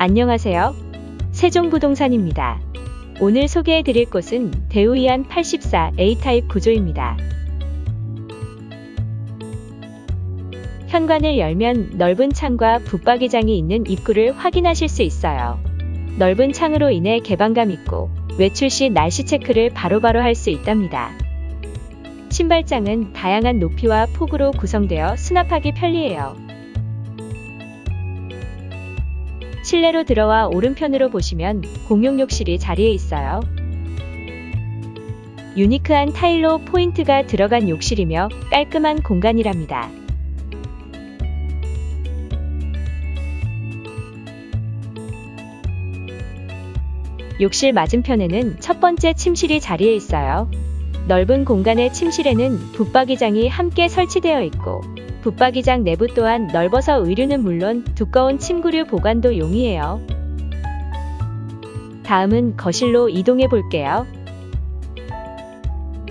안녕하세요. 세종부동산입니다. 오늘 소개해 드릴 곳은 대우이안 84 A타입 구조입니다. 현관을 열면 넓은 창과 붙박이장이 있는 입구를 확인하실 수 있어요. 넓은 창으로 인해 개방감 있고 외출 시 날씨 체크를 바로바로 할 수 있답니다. 신발장은 다양한 높이와 폭으로 구성되어 수납하기 편리해요. 실내로 들어와 오른편으로 보시면 공용 욕실이 자리에 있어요. 유니크한 타일로 포인트가 들어간 욕실이며 깔끔한 공간이랍니다. 욕실 맞은편에는 첫 번째 침실이 자리에 있어요. 넓은 공간의 침실에는 붙박이장이 함께 설치되어 있고 붙박이장 내부 또한 넓어서 의류는 물론 두꺼운 침구류 보관도 용이해요. 다음은 거실로 이동해 볼게요.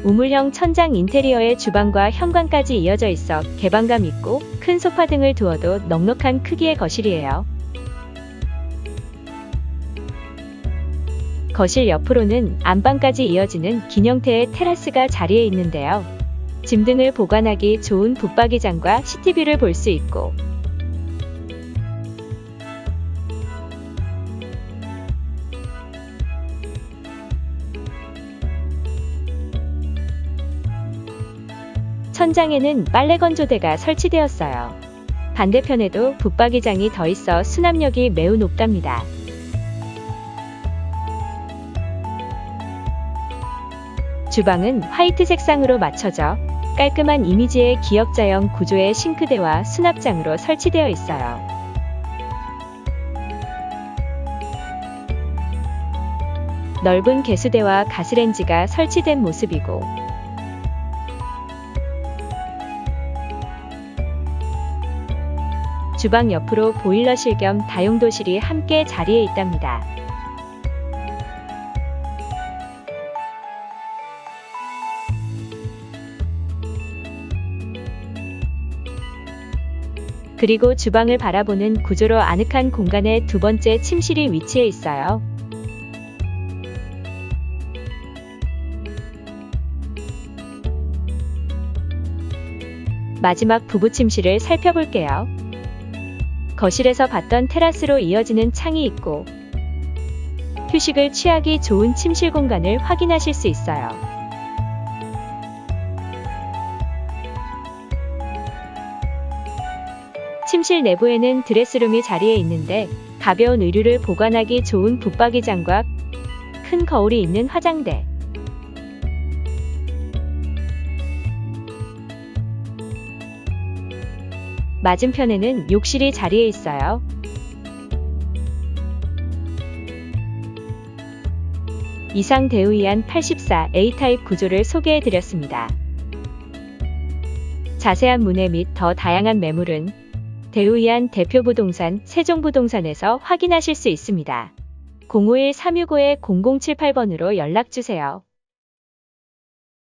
우물형 천장 인테리어의 주방과 현관까지 이어져 있어 개방감 있고 큰 소파 등을 두어도 넉넉한 크기의 거실이에요. 거실 옆으로는 안방까지 이어지는 긴 형태의 테라스가 자리에 있는데요. 짐 등을 보관하기 좋은 붙박이장과 시티뷰를 볼 수 있고 천장에는 빨래 건조대가 설치되었어요. 반대편에도 붙박이장이 더 있어 수납력이 매우 높답니다. 주방은 화이트 색상으로 맞춰져 깔끔한 이미지의 기역자형 구조의 싱크대와 수납장으로 설치되어 있어요. 넓은 개수대와 가스렌지가 설치된 모습이고 주방 옆으로 보일러실 겸 다용도실이 함께 자리에 있답니다. 그리고 주방을 바라보는 구조로 아늑한 공간에 두 번째 침실이 위치해 있어요. 마지막 부부 침실을 살펴볼게요. 거실에서 봤던 테라스로 이어지는 창이 있고 휴식을 취하기 좋은 침실 공간을 확인하실 수 있어요. 침실 내부에는 드레스룸이 자리에 있는데 가벼운 의류를 보관하기 좋은 붙박이 장과 큰 거울이 있는 화장대. 맞은편에는 욕실이 자리에 있어요. 이상 대우이안 84 A타입 구조를 소개해 드렸습니다. 자세한 문의 및 더 다양한 매물은 대우이안 대표부동산 세종부동산에서 확인하실 수 있습니다. 051-365-0078번으로 연락주세요.